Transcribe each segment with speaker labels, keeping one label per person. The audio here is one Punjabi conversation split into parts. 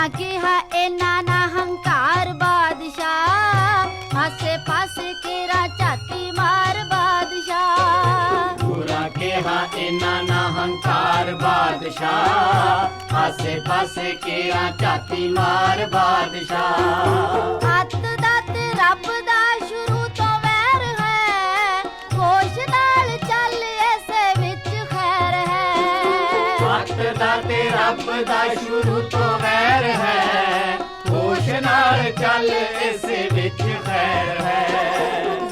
Speaker 1: ਗੁਰਾਂ ਕਿਹਾ ਇਹਨਾਂ ਨਾ ਹੰਕਾਰ ਬਾਦਸ਼ਾਹ। ਆਸੇ ਪਾਸੇ ਕੇਰਾ ਝਾਤੀ ਮਾਰ ਬਾਦਸ਼ਾਹ।
Speaker 2: ਪੂਰਾ ਕਿਹਾ ਇਹਨਾਂ ਨਾ ਹੰਕਾਰ ਬਾਦਸ਼ਾਹ। ਆਸੇ ਪਾਸੇ ਕੇਰਾ ਝਾਤੀ ਮਾਰ ਬਾਦਸ਼ਾਹ।
Speaker 1: ਹੱਥ ਦਾ ਤੇ ਰੱਬ
Speaker 2: ਹੱਥ ਦਾ ਤੇ ਰੱਬ ਦਾ ਸ਼ੁਰੂ ਤੋਂ ਵੈਰ ਹੈ। ਹੋਸ਼ ਨਾਲ ਚੱਲ ਇਸ ਵਿੱਚ ਖੈਰ ਹੈ।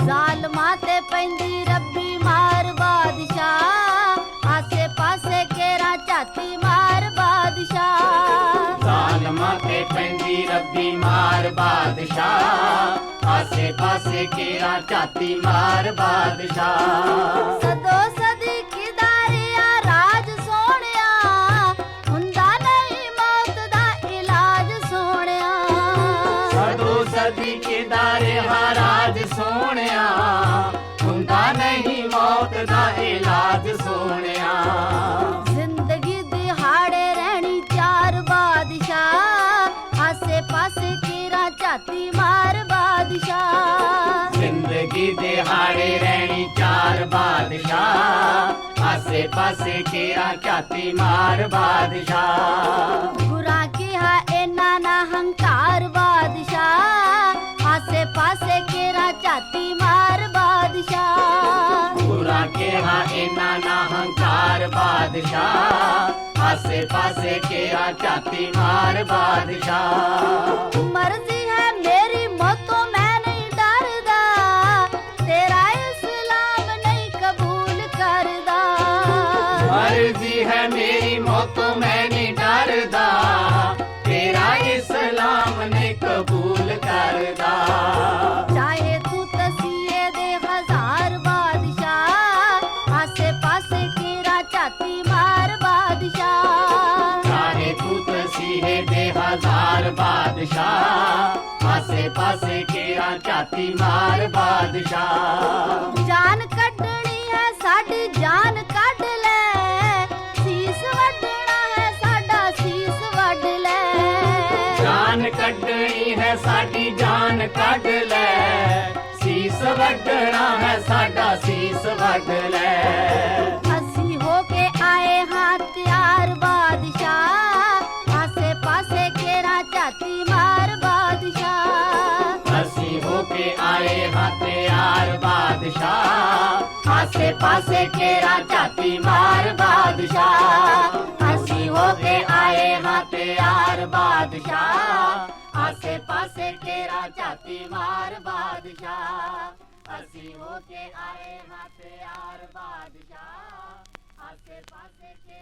Speaker 1: ਜ਼ਾਲਮਾਂ ਤੇ ਪੈਂਦੀ ਰੱਬੀ ਮਾਰ ਬਾਦਸ਼ਾਹ। ਆਸੇ ਪਾਸੇ ਕੇਰਾ ਝਾਤੀ ਮਾਰ ਬਾਦਸ਼ਾਹ।
Speaker 2: ਜ਼ਾਲਮਾਂ ਤੇ ਪੈਂਦੀ ਰੱਬੀ ਮਾਰ ਬਾਦਸ਼ਾਹ। ਆਸੇ ਪਾਸੇ ਕੇਰਾ ਝਾਤੀ ਮਾਰ ਬਾਦਸ਼ਾਹ।
Speaker 1: ਸਦੋ ਸਦੀ
Speaker 2: ਸਦੋ ਸਦੀ ਕਿਦਾਰ ਮਹਾਰਾਜ ਸੋਹਣਿਆ। ਹੁੰਦਾ ਨਹੀਂ ਮੌਤ ਦਾ ਇਲਾਜ ਸੋਹਣਿਆ।
Speaker 1: ਜ਼ਿੰਦਗੀ ਦਿਹਾੜੇ ਰਹਿਣੀ ਚਾਰ ਬਾਦਸ਼ਾਹ। ਆਸੇ ਪਾਸੇ ਕੀਰਾ ਝਾਤੀ ਮਾਰ ਬਾਦਸ਼ਾਹ।
Speaker 2: ਜ਼ਿੰਦਗੀ ਦੇ ਹਾੜੇ ਰਹਿਣੀ ਚਾਰ ਬਾਦਸ਼ਾਹ। ਆਸੇ ਪਾਸੇ ਕੇਰਾ ਝਾਤੀ ਮਾਰ ਬਾਦਸ਼ਾਹ।
Speaker 1: ਝਾਤੀ ਮਾਰ ਬਾਦਸ਼ਾਹ।
Speaker 2: ਪੂਰਾ ਕਿਹਾ ਇਹਨਾਂ ਨਾ ਹੰਕਾਰ ਬਾਦਸ਼ਾਹ। ਆਸੇ ਪਾਸੇ ਕੇਰਾ ਝਾਤੀ ਮਾਰ ਬਾਦਸ਼ਾਹ।
Speaker 1: ਮਰਜ਼ੀ ਹੈ ਮੇਰੀ ਮੌਤੋਂ ਮੈਂ ਨਹੀਂ ਡਰਦਾ। ਤੇਰਾ ਇਸਲਾਮ ਨਹੀਂ ਕਬੂਲ ਕਰਦਾ।
Speaker 2: ਮਰਜ਼ੀ ਹੈ ਮੇਰੀ ਮੌਤ ਮੈਂ
Speaker 1: ਝਾਤੀ ਮਾਰ ਬਾਦਸ਼ਾਹ।
Speaker 2: ਚਾਹੇ ਤੂੰ ਤਸੀਹੇ ਦੇ ਹਜ਼ਾਰ ਬਾਦਸ਼ਾਹ। ਆਸੇ ਪਾਸੇ ਕੇਰਾ ਝਾਤੀ ਮਾਰ ਬਾਦਸ਼ਾਹ।
Speaker 1: ਜਾਨ ਕੱਢਣੀ ਹੈ ਸਾਡੀ ਜਾਨ ਕੱਢ ਲੈ। ਸੀਸ ਵੱਢਣਾ ਹੈ ਸਾਡਾ ਸੀਸ ਵੱਢ ਲੈ।
Speaker 2: ਜਾਨ ਕੱਢਣੀ ਹੈ ਸਾਡੀ ਜਾਨ ਕੱਢ ਲੈ। ਸੀਸ ਵੱਢਣਾ ਹੈ ਸਾਡਾ ਸੀਸ ਵੱਢ ਲੈ। ਆਸੇ ਪਾਸੇ ਕੇਰਾ ਝਾਤੀ ਮਾਰ ਬਾਦਸ਼ਾਹ। ਅਸੀਂ ਹੋ ਕੇ ਆਏ ਹਾਂ ਤਿਆਰ ਬਾਦਸ਼ਾਹ। ਆਸੇ ਪਾਸੇ ਕੇਰਾ ਝਾਤੀ ਮਾਰ ਬਾਦਸ਼ਾਹ। ਅਸੀਂ ਹੋ ਕੇ ਆਏ ਹਾਂ ਤਿਆਰ ਬਾਦਸ਼ਾਹ। ਆਸੇ ਪਾਸੇ ਕੇਰਾ